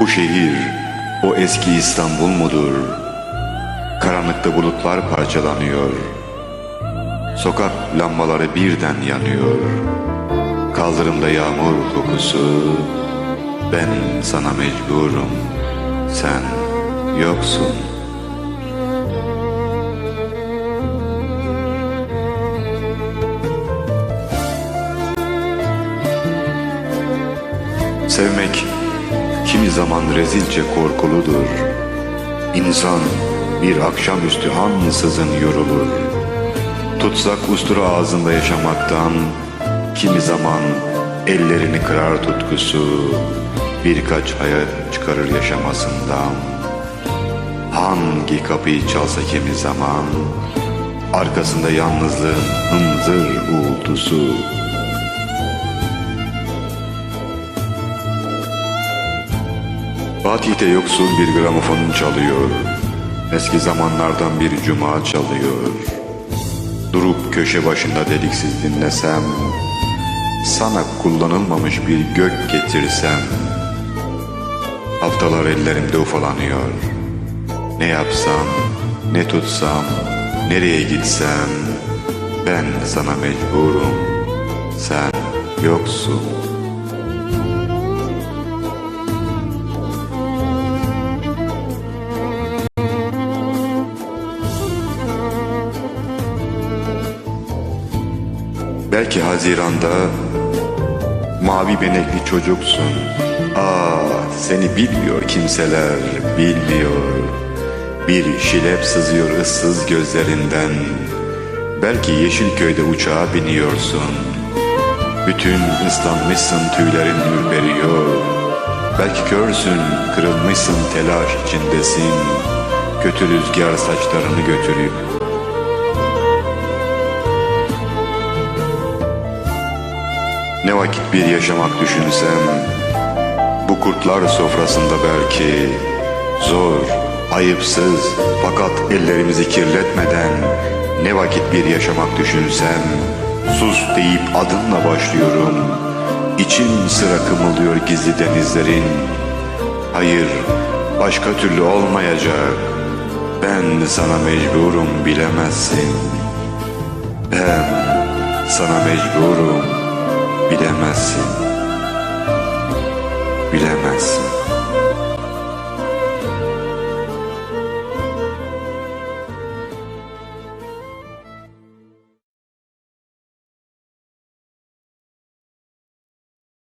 Bu şehir o eski İstanbul mudur? Karanlıkta bulutlar parçalanıyor. Sokak lambaları birden yanıyor. Kaldırımda yağmur kokusu. Ben sana mecburum. Sen yoksun. Sevmek kimi zaman rezilce korkuludur. İnsan bir akşamüstü ansızın yorulur. Tutsak ustura ağzında yaşamaktan, kimi zaman ellerini kırar tutkusu, birkaç hayat çıkarır yaşamasından. Hangi kapıyı çalsa kimi zaman, arkasında yalnızlığın hınzır uğultusu. Fatih'te yoksul bir gramofon çalıyor. Eski zamanlardan bir cuma çalıyor. Durup köşe başında deliksiz dinlesem, sana kullanılmamış bir gök getirsem, haftalar ellerimde ufalanıyor. Ne yapsam, ne tutsam, nereye gitsem, ben sana mecburum, sen yoksun. Belki Haziran'da mavi benekli çocuksun. Ah seni bilmiyor kimseler, bilmiyor. Bir şilep sızıyor ıssız gözlerinden. Belki Yeşilköy'de uçağa biniyorsun. Bütün ıslanmışsın tüylerin ürperiyor. Belki körsün, kırılmışsın telaş içindesin. Kötü rüzgar saçlarını götürüp Ne vakit bir yaşamak düşünsem Bu kurtlar sofrasında belki Zor, ayıpsız Fakat ellerimizi kirletmeden Ne vakit bir yaşamak düşünsem Sus deyip adınla başlıyorum. İçim sıra kımıldıyor gizli denizlerin. Hayır, başka türlü olmayacak. Ben sana mecburum bilemezsin. Ben sana mecburum Bilemezsin. Bilemezsin.